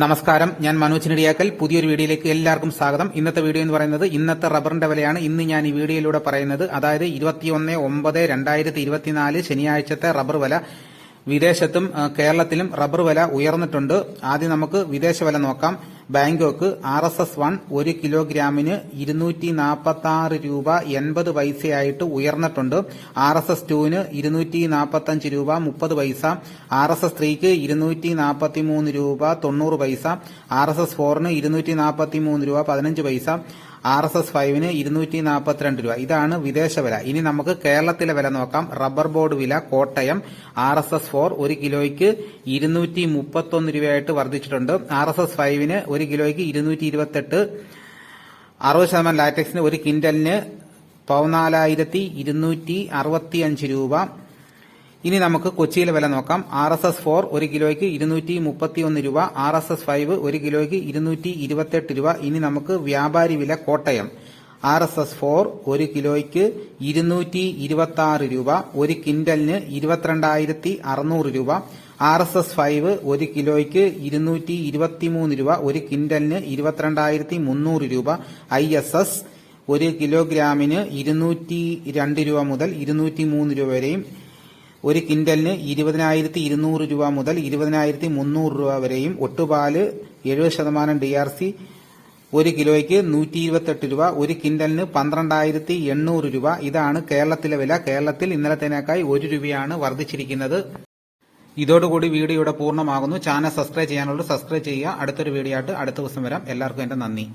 നമസ്കാരം. ഞാൻ മനോജ് നെടിയാക്കൽ പുതിയൊരു വീഡിയോയിലേക്ക് എല്ലാവർക്കും സ്വാഗതം. ഇന്നത്തെ വീഡിയോ എന്ന് പറയുന്നത് ഇന്നത്തെ റബ്ബറിന്റെ വിലയാണ്. ഇന്ന് ഞാൻ ഈ വീഡിയോയിലൂടെ പറയുന്നത് അതായത് ഇരുപത്തിയൊന്ന് ഒമ്പത് രണ്ടായിരത്തി ഇരുപത്തിനാല് ശനിയാഴ്ചത്തെ റബ്ബർ വില വിദേശത്തും കേരളത്തിലും റബ്ബർ വില ഉയർന്നിട്ടുണ്ട്. ആദ്യം നമുക്ക് വിദേശ വില നോക്കാം. Bangkok R S S one ഒരു കിലോഗ്രാമിന് ഇരുന്നൂറ്റി നാൽപ്പത്തി ആറ് രൂപ എൺപത് പൈസയായിട്ട് ഉയർന്നിട്ടുണ്ട്. ആർ എസ് എസ് ടുവിന് ഇരുന്നൂറ്റി നാൽപ്പത്തി അഞ്ച് രൂപ മുപ്പത് പൈസ. ആർ എസ് എസ് ത്രീക്ക് ഇരുന്നൂറ്റി നാൽപ്പത്തി മൂന്ന് രൂപ തൊണ്ണൂറ് പൈസ. ആർ എസ് എസ് ഫോറിന് ഇരുന്നൂറ്റി നാൽപ്പത്തി മൂന്ന് രൂപ പതിനഞ്ച് പൈസ. ആർ എസ് എസ് ഫൈവിന് ഇരുന്നൂറ്റി നാൽപ്പത്തിരണ്ട് രൂപ. ഇതാണ് വിദേശ വില. ഇനി നമുക്ക് കേരളത്തിലെ വില നോക്കാം. റബ്ബർ ബോർഡ് വില Kottayam R S S four ഒരു കിലോയ്ക്ക് ഇരുന്നൂറ്റി മുപ്പത്തൊന്ന് രൂപയായിട്ട് വർദ്ധിച്ചിട്ടുണ്ട്. ആർ എസ് എസ് ഫൈവിന് ഒരു കിലോയ്ക്ക് ഇരുന്നൂറ്റി ഇരുപത്തെട്ട് അറുപത് ശതമാനം ലാറ്റക്സിന് ഒരു കിൻഡലിന് പതിനാലായിരത്തി ഇരുന്നൂറ്റി അറുപത്തി അഞ്ച് രൂപ. ഇനി നമുക്ക് കൊച്ചിയിലെ വില നോക്കാം. ആർ എസ് എസ് ഫോർ ഒരു കിലോയ്ക്ക് ഇരുന്നൂറ്റി മുപ്പത്തി ഒന്ന് രൂപ ആർ എസ് എസ് ഫൈവ് ഒരു കിലോയ്ക്ക് ഇരുന്നൂറ്റി ഇരുപത്തെട്ട് രൂപ. ഇനി നമുക്ക് വ്യാപാരി വില Kottayam. R S S four ഒരു കിലോയ്ക്ക് ഇരുന്നൂറ്റി ഇരുപത്തി ആറ് രൂപ ഒരു കിൻഡലിന് ഇരുപത്തിരണ്ടായിരത്തി അറുന്നൂറ് രൂപ. ആർ എസ് എസ് ഫൈവ് ഒരു കിലോയ്ക്ക് ഇരുന്നൂറ്റി ഇരുപത്തിമൂന്ന് രൂപ ഒരു കിൻഡലിന് ഇരുപത്തിരണ്ടായിരത്തി മുന്നൂറ് രൂപ. ഐ എസ് എസ് ഒരു കിലോഗ്രാമിന് ഇരുന്നൂറ്റി രണ്ട് രൂപ മുതൽ ഇരുന്നൂറ്റി മൂന്ന് രൂപ വരെയും ഒരു കിൻഡലിന് ഇരുപതിനായിരത്തി ഇരുന്നൂറ് രൂപ മുതൽ ഇരുപതിനായിരത്തി മുന്നൂറ് രൂപ വരെയും ഒട്ടുപാൽ എഴുപത് ശതമാനം ഡി ആർ സി ഒരു കിലോയ്ക്ക് നൂറ്റി ഇരുപത്തെട്ട് രൂപ ഒരു കിൻഡലിന് പന്ത്രണ്ടായിരത്തി എണ്ണൂറ് രൂപ. ഇതാണ് കേരളത്തിലെ വില. കേരളത്തിൽ ഇന്നലത്തേനേക്കായി ഒരു രൂപയാണ് വർദ്ധിച്ചിരിക്കുന്നത്. ഇതോടുകൂടി വീഡിയോ ഇവിടെ പൂർണമാകുന്നു. ചാനൽ സബ്സ്ക്രൈബ് ചെയ്യാനുള്ളത് സബ്സ്ക്രൈബ് ചെയ്യുക. അടുത്തൊരു വീഡിയോ ആയിട്ട് അടുത്ത ദിവസം വരാം. എല്ലാവർക്കും എന്റെ നന്ദി.